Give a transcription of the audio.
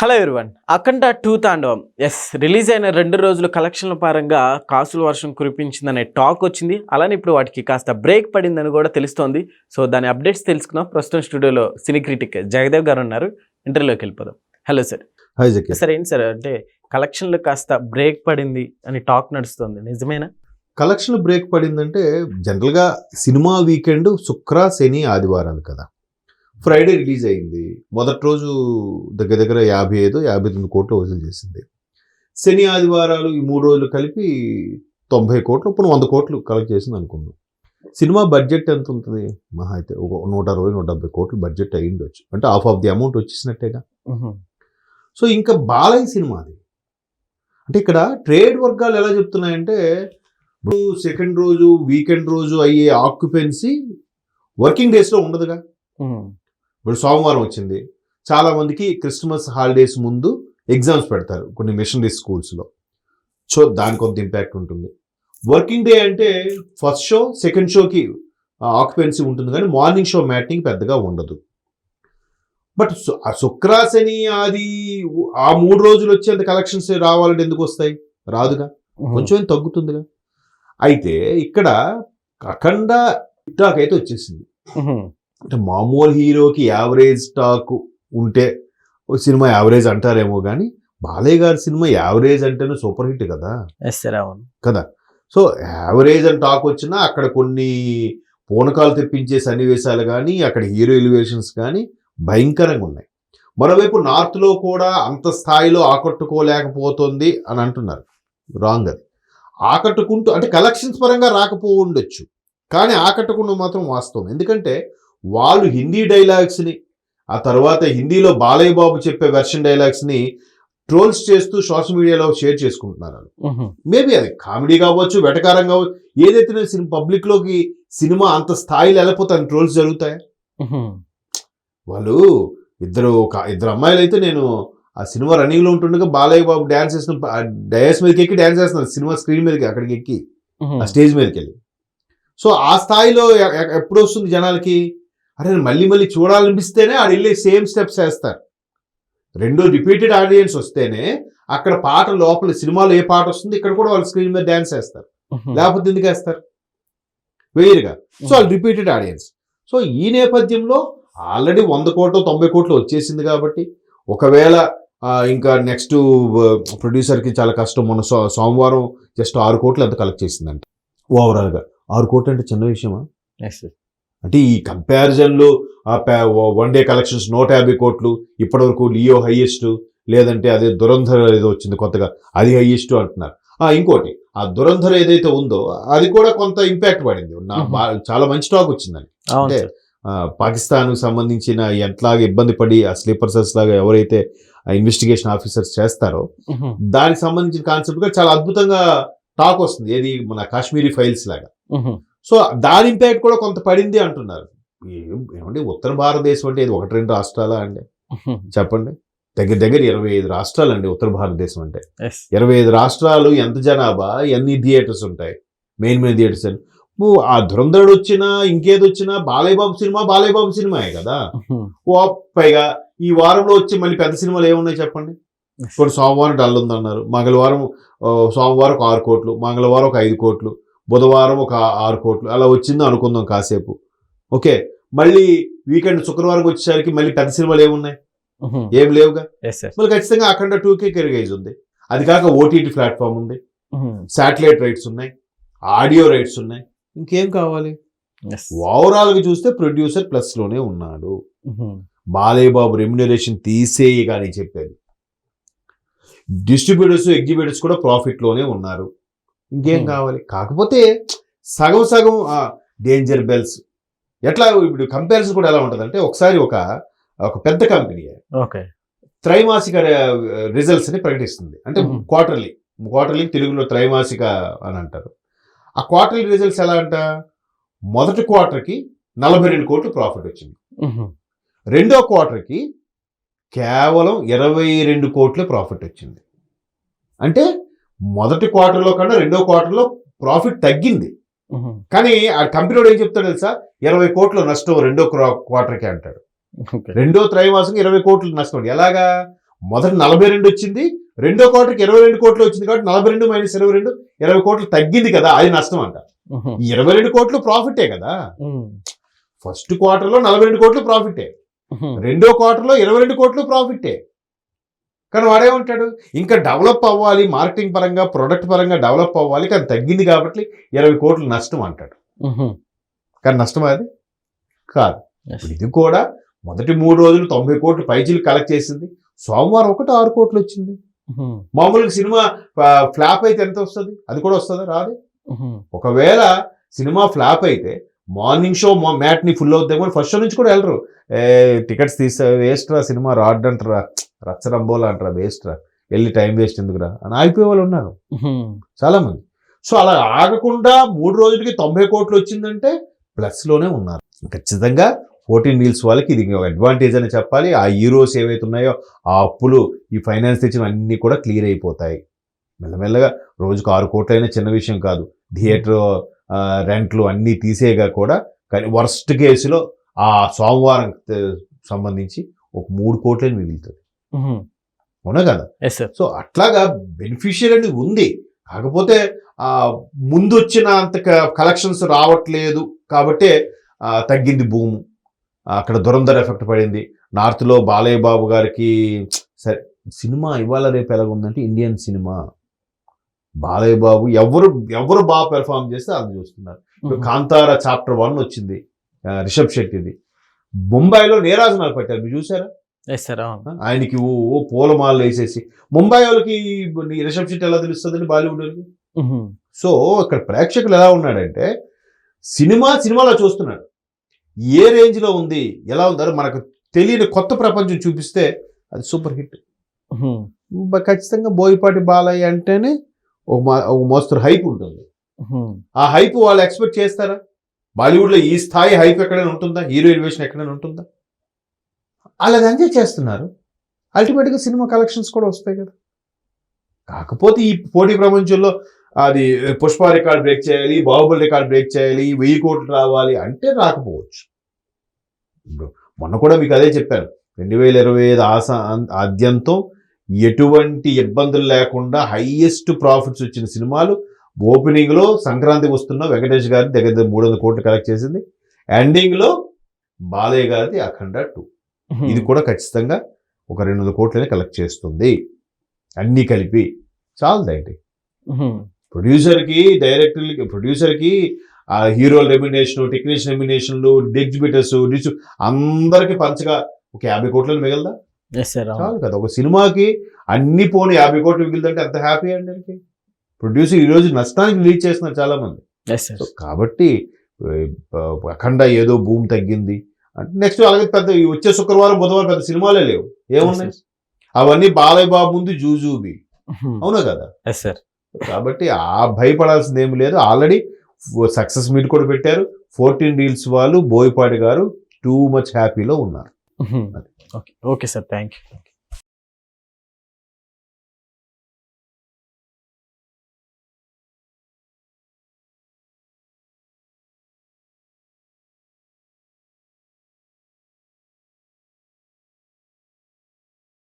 Hello everyone Akhanda two Thandavam. Yes release అయిన రెండు రోజుల కలెక్షన్ల పరంగా కాసుల వర్షం కురిపించిందనే టాక్ వచ్చింది. అలానే ఇప్పుడు వాటికి కాస్త బ్రేక్ పడిందని కూడా తెలుస్తోంది. సో దాని అప్డేట్స్ తెలుసుకుందాం. ప్రస్తుతం స్టూడియోలో సినీ క్రిటిక్ జగదేవ్ గారు ఉన్నారు. ఇంటర్వ్యూలోకి వెళ్ళిపోదాం. హలో సార్ సార్ ఏంటి సార్ అంటే కలెక్షన్లు కాస్త బ్రేక్ పడింది అని టాక్ నడుస్తుంది. నిజమేనా? కలెక్షన్ బ్రేక్ పడిందంటే జనరల్గా సినిమా వీకెండ్ శుక్ర శని ఆదివారాలు కదా. ఫ్రైడే రిలీజ్ అయింది. మొదటి రోజు దగ్గర దగ్గర యాభై ఐదు యాభై తొమ్మిది కోట్లు వసూలు చేసింది. శని ఆదివారాలు ఈ మూడు రోజులు కలిపి తొంభై కోట్లు ఇప్పుడు వంద కోట్లు కలెక్ట్ చేసింది అనుకుందాం. సినిమా బడ్జెట్ ఎంత ఉంటుంది? మహా అయితే ఒక నూట అరవై నూట డెబ్బై కోట్లు బడ్జెట్ అయి ఉండొచ్చు. అంటే హాఫ్ ఆఫ్ ది అమౌంట్ వచ్చేసినట్టేగా. సో ఇంకా బాలయ్య సినిమా అది. అంటే ఇక్కడ ట్రేడ్ వర్గాలు ఎలా చెప్తున్నాయంటే ఇప్పుడు సెకండ్ రోజు వీకెండ్ రోజు అయ్యే ఆక్యుపెన్సీ వర్కింగ్ డేస్లో ఉండదుగా. ఇప్పుడు సోమవారం వచ్చింది. చాలా మందికి క్రిస్మస్ హాలిడేస్ ముందు ఎగ్జామ్స్ పెడతారు కొన్ని మిషనరీ స్కూల్స్లో. సో దానికి కొంత ఇంపాక్ట్ ఉంటుంది. వర్కింగ్ డే అంటే ఫస్ట్ షో సెకండ్ షోకి ఆక్యుపెన్సీ ఉంటుంది కానీ మార్నింగ్ షో మ్యాటింగ్ పెద్దగా ఉండదు. బట్ శుక్ర శని అది ఆ మూడు రోజులు వచ్చేంత కలెక్షన్స్ రావాలంటే ఎందుకు వస్తాయి? రాదుగా? కొంచెం తగ్గుతుందిగా? అయితే ఇక్కడ అఖండ టాక్ అయితే వచ్చేసింది. అంటే మామూలు హీరోకి యావరేజ్ టాక్ ఉంటే ఓ సినిమా యావరేజ్ అంటారేమో కానీ బాలయ్య గారి సినిమా యావరేజ్ అంటేనే సూపర్ హిట్ కదా. అవును. కదా. సో యావరేజ్ అని టాక్ వచ్చినా అక్కడ కొన్ని పూనకాలు తెప్పించే సన్నివేశాలు కానీ అక్కడ హీరో ఎలివేషన్స్ కానీ భయంకరంగా ఉన్నాయి. మరోవైపు నార్త్లో కూడా అంత స్థాయిలో ఆకట్టుకోలేకపోతుంది అని అంటున్నారు. రాంగ్ అది. ఆకట్టుకుంటూ అంటే కలెక్షన్స్ పరంగా రాకపో ఉండొచ్చు కానీ ఆకట్టుకున్న మాత్రం వాస్తవం. ఎందుకంటే వాళ్ళు హిందీ డైలాగ్స్ని ఆ తర్వాత హిందీలో బాలయ్య బాబు చెప్పే వెర్షన్ డైలాగ్స్ని ట్రోల్స్ చేస్తూ సోషల్ మీడియాలో షేర్ చేసుకుంటున్నారు. మేబీ అది కామెడీ కావచ్చు వెటకారం కావచ్చు ఏదైతే సినిమా పబ్లిక్లోకి సినిమా అంత స్థాయిలో వెళ్ళిపోతే ట్రోల్స్ జరుగుతాయా? వాళ్ళు ఇద్దరు ఒక ఇద్దరు అమ్మాయిలు అయితే నేను ఆ సినిమా రన్నింగ్లో ఉంటుండగా బాలయ్య బాబు డాన్స్ చేసిన డయాస్ మీదకి ఎక్కి డాన్స్ చేస్తున్నారు సినిమా స్క్రీన్ మీదకి అక్కడికి ఎక్కి ఆ స్టేజ్ మీదకి వెళ్ళి. సో ఆ స్థాయిలో ఎప్పుడు వస్తుంది జనాలకి? అరే మళ్ళీ మళ్ళీ చూడాలనిపిస్తేనే ఆడ వెళ్ళి సేమ్ స్టెప్స్ వేస్తారు రెండో రిపీటెడ్ ఆడియన్స్ వస్తేనే అక్కడ పాట లోపల సినిమాలో ఏ పాట వస్తుంది ఇక్కడ కూడా వాళ్ళు స్క్రీన్ మీద డాన్స్ వేస్తారు లేకపోతే ఎందుకు వేస్తారు? వేయరుగా సో వాళ్ళు రిపీటెడ్ ఆడియన్స్ సో ఈ నేపథ్యంలో ఆల్రెడీ వంద కోట్లు తొంభై కోట్లు వచ్చేసింది కాబట్టి ఒకవేళ ఇంకా నెక్స్ట్ ప్రొడ్యూసర్కి చాలా కష్టం. మొన్న సో సోమవారం జస్ట్ ఆరు కోట్లు ఎంత కలెక్ట్ చేసిందంట. ఓవరాల్గా ఆరు కోట్లు అంటే చిన్న విషయమా? అంటే ఈ కంపారిజన్లో వన్ డే కలెక్షన్స్ నూట యాభై కోట్లు ఇప్పటివరకు లియో హైయెస్ట్ లేదంటే అదే దురంధర్ ఏదో వచ్చింది కొత్తగా అది హైయెస్ట్ అంటున్నారు. ఆ ఇంకోటి ఆ దురంధర్ ఏదైతే ఉందో అది కూడా కొంత ఇంపాక్ట్ పడింది. చాలా మంచి టాక్ వచ్చిందని అంటే పాకిస్తాన్కు సంబంధించిన ఎట్లాగా ఇబ్బంది పడి ఆ స్లీపర్ సెల్స్ లాగా ఎవరైతే ఇన్వెస్టిగేషన్ ఆఫీసర్స్ చేస్తారో దానికి సంబంధించిన కాన్సెప్ట్గా చాలా అద్భుతంగా టాక్ వస్తుంది. ఏది మన కాశ్మీరీ ఫైల్స్ లాగా. సో దాని ఇంపాక్ట్ కూడా కొంత పడింది అంటున్నారు. ఏమండి ఉత్తర భారతదేశం అంటే ఇది ఒకటి రెండు రాష్ట్రాలా అండి? చెప్పండి. దగ్గర దగ్గర ఇరవై ఐదు రాష్ట్రాలు అండి ఉత్తర భారతదేశం అంటే. ఇరవై ఐదు రాష్ట్రాలు ఎంత జనాభా ఎన్ని థియేటర్స్ ఉంటాయి? మెయిన్ మెయిన్ థియేటర్స్ అని. ఆ ధురంధరుడు వచ్చినా ఇంకేది వచ్చినా బాలయ్య బాబు సినిమా బాలయ్య బాబు సినిమాయే కదా? ఓ పైగా ఈ వారంలో వచ్చి మళ్ళీ పెద్ద సినిమాలు ఏమున్నాయి చెప్పండి? ఇప్పుడు సోమవారం డల్ ఉందన్నారు. మంగళవారం సోమవారం ఒక ఆరు కోట్లు మంగళవారం ఒక ఐదు కోట్లు. బుధవారం ఒక ఆరు కోట్లు. అలా వచ్చింది అనుకుందాం కాసేపు. ఓకే. మళ్ళీ వీకెండ్ శుక్రవారం వచ్చేసరికి మళ్ళీ పెద్ద సినిమాలు ఏమున్నాయి? ఏం లేవుగా? మళ్ళీ ఖచ్చితంగా అఖండ టూకే కెరిగేజ్ ఉంది. అది కాక ఓటీటీ ప్లాట్ఫామ్ ఉంది. శాటిలైట్ రైట్స్ ఉన్నాయి. ఆడియో రైట్స్ ఉన్నాయి. ఇంకేం కావాలి? ఎస్ ఓవరాల్గా చూస్తే ప్రొడ్యూసర్ ప్లస్లోనే ఉన్నాడు. బాలయ్య బాబు రెమ్యునరేషన్ తీసేయి కానీ చెప్పేది. డిస్ట్రిబ్యూటర్స్ ఎగ్జిబ్యూటర్స్ కూడా ప్రాఫిట్లోనే ఉన్నారు. ఇంకేం. కావాలి? కాకపోతే సగం సగం డేంజర్ బెల్స్ ఎట్లా ఇప్పుడు కంపారిజన్ కూడా ఎలా ఉంటుంది అంటే ఒకసారి ఒక ఒక పెద్ద కంపెనీ ఓకే. త్రైమాసిక రిజల్ట్స్ అని ప్రకటిస్తుంది. అంటే. క్వార్టర్లీ క్వార్టర్లీ తెలుగులో త్రైమాసిక అని అంటారు. ఆ క్వార్టర్లీ రిజల్ట్స్ ఎలా అంట? మొదటి క్వార్టర్కి నలభై రెండు కోట్లు ప్రాఫిట్ వచ్చింది. రెండో క్వార్టర్కి కేవలం ఇరవై రెండు కోట్ల ప్రాఫిట్ వచ్చింది. అంటే మొదటి క్వార్టర్లో కన్నా రెండో క్వార్టర్లో ప్రాఫిట్ తగ్గింది. కానీ ఆ కంపెనీ ఏం చెప్తాడు తెలుసా? ఇరవై కోట్ల నష్టం రెండో క్వార్టర్కి అంటాడు. రెండో త్రైమాసం ఇరవై కోట్లు నష్టం ఎలాగా? మొదటి నలభై రెండు వచ్చింది రెండో క్వార్టర్కి ఇరవై రెండు కోట్లు వచ్చింది కాబట్టి నలభై రెండు మైనస్ ఇరవై రెండు ఇరవై కోట్లు తగ్గింది కదా అది నష్టం అంట. ఇరవై రెండు కోట్లు ప్రాఫిటే కదా. ఫస్ట్ క్వార్టర్లో నలభై రెండు కోట్లు ప్రాఫిటే. రెండో క్వార్టర్లో ఇరవై రెండు కోట్లు ప్రాఫిటే. కానీ వాడేమంటాడు? ఇంకా డెవలప్ అవ్వాలి మార్కెటింగ్ పరంగా ప్రొడక్ట్ పరంగా డెవలప్ అవ్వాలి కానీ తగ్గింది కాబట్టి ఇరవై కోట్లు నష్టం అంటాడు. కానీ నష్టం అది? కాదు. ఇది కూడా మొదటి మూడు రోజులు తొంభై కోట్లు పైచీలు కలెక్ట్ చేసింది. సోమవారం ఒకటి ఆరు కోట్లు వచ్చింది. మామూలుగా సినిమా ఫ్లాప్ అయితే ఎంత వస్తుంది? అది కూడా వస్తుందా? రాదు. ఒకవేళ సినిమా ఫ్లాప్ అయితే మార్నింగ్ షో మ్యాట్ని ఫుల్ అవుతాయి ఫస్ట్ షో నుంచి కూడా వెళ్ళరు. ఏ టికెట్స్ తీస్తే వేస్ట్ రా సినిమా రాడ్ అంటారా రచ్చరంబోలా అంటారా? వేస్ట్ రా వెళ్ళి టైం వేస్ట్ ఎందుకురా? అని ఆగిపోయే వాళ్ళు ఉన్నారు. ఉహు. చాలా మంది సో అలా ఆగకుండా మూడు రోజులకి తొంభై కోట్లు వచ్చిందంటే ప్లస్లోనే ఉన్నారు. ఖచ్చితంగా ఫోర్టీన్ వీల్స్ వాళ్ళకి ఇది అడ్వాంటేజ్ అని చెప్పాలి. ఆ హీరోస్ ఏవైతే ఉన్నాయో ఆ అప్పులు ఈ ఫైనాన్స్ తెచ్చిన అన్ని కూడా క్లియర్ అయిపోతాయి. మెల్లమెల్లగా రోజుకు ఆరు కోట్లైనా చిన్న విషయం కాదు. థియేటర్ రెంట్లు అన్నీ తీసేగా కూడా కానీ వర్స్ట్ కేసులో ఆ సోమవారం సంబంధించి ఒక మూడు కోట్లని మిగులుతుంది. అవునా కదా? సో అట్లాగా బెనిఫిషియర్ అనేది ఉంది. కాకపోతే ఆ ముందు వచ్చిన అంత కలెక్షన్స్ రావట్లేదు. కాబట్టే తగ్గింది భూము. అక్కడ దురంధర్ ఎఫెక్ట్ పడింది. నార్త్లో బాలయ్య బాబు గారికి సరే సినిమా ఇవాళ రేపు ఎలాగ ఉందంటే ఇండియన్ సినిమా. బాలయ్య బాబు ఎవరు ఎవరు బాగా పెర్ఫామ్ చేస్తే అది చూస్తున్నారు. కాంతార చాప్టర్ వన్ వచ్చింది. రిషబ్ శెట్టిది. ముంబైలో నీరాజనాలు పెట్టారు. మీరు చూసారా ఆయనకి ఓ ఓ పూలమాలలు వేసేసి. ముంబై వాళ్ళకి రిషబ్ శెట్టి ఎలా తెలుస్తుందండి బాలీవుడ్ వాళ్ళకి? సో ఇక్కడ ప్రేక్షకులు ఎలా ఉన్నాడంటే సినిమా సినిమాలో చూస్తున్నాడు. ఏ రేంజ్లో ఉంది ఎలా ఉందో మనకు తెలియని కొత్త ప్రపంచం చూపిస్తే అది సూపర్ హిట్. ఖచ్చితంగా బోయపాటి బాలయ్య అంటేనే ఒక మోస్తరు హైప్ ఉంటుంది. ఆ హైప్ వాళ్ళు ఎక్స్పెక్ట్ చేస్తారా? బాలీవుడ్లో ఈ స్థాయి హైప్ ఎక్కడైనా ఉంటుందా? హీరో ఎలివేషన్ ఎక్కడైనా ఉంటుందా? అలా ఎంజాయ్ చేస్తున్నారు. అల్టిమేట్గా సినిమా కలెక్షన్స్ కూడా వస్తాయి కదా. కాకపోతే ఈ పోటీ ప్రపంచంలో అది పుష్ప రికార్డ్ బ్రేక్ చేయాలి బాహుబలి రికార్డ్ బ్రేక్ చేయాలి వెయ్యి కోట్లు రావాలి అంటే రాకపోవచ్చు. మొన్న కూడా మీకు అదే చెప్పాను. రెండు వేల ఇరవై ఐదు ఆస ఆద్యంతం ఎటువంటి ఇబ్బందులు లేకుండా హైయెస్ట్ ప్రాఫిట్స్ వచ్చిన సినిమాలు ఓపెనింగ్లో సంక్రాంతికి వస్తున్న వెంకటేష్ గారి దగ్గర మూడు వందల కోట్లు కలెక్ట్ చేసింది. ఎండింగ్లో బాలయ్య గారిది అఖండ టూ ఇది కూడా ఖచ్చితంగా ఒక రెండు వందల కోట్లని కలెక్ట్ చేస్తుంది. అన్నీ కలిపి చాలదండి. ప్రొడ్యూసర్కి డైరెక్టర్కి ప్రొడ్యూసర్కి ఆ హీరోల రెమ్యునేషన్ టెక్నీషియన్ రెమ్యునేషన్లు ఎగ్జిబిటర్స్ డిస్ అందరికి పంచగా ఒక యాభై కోట్లను మిగలదా? చాలు కదా. ఒక సినిమాకి అన్ని పోను యాభై కోట్లు మిగిలిదంటే ఎంత హ్యాపీ అండి ప్రొడ్యూసర్ ఈ రోజు నష్టానికి రిలీజ్ చేస్తున్నారు చాలా మంది ఎస్ సార్ సో కాబట్టి అఖండ ఏదో భూమి తగ్గింది. నెక్స్ట్ అలాగే పెద్ద వచ్చే శుక్రవారం బుధవారం పెద్ద సినిమాలే లేవు. ఏమున్నాయి? అవన్నీ బాలయ్య బాబు ముందు జూజూబి. అవునా కదా? కాబట్టి ఆ భయపడాల్సింది ఏమి లేదు. ఆల్రెడీ సక్సెస్ మీట్ కూడా పెట్టారు. ఫోర్టీన్ రీల్స్ వాళ్ళు బోయపాటి గారు టూ మచ్ హ్యాపీలో ఉన్నారు. Okay okay sir thank you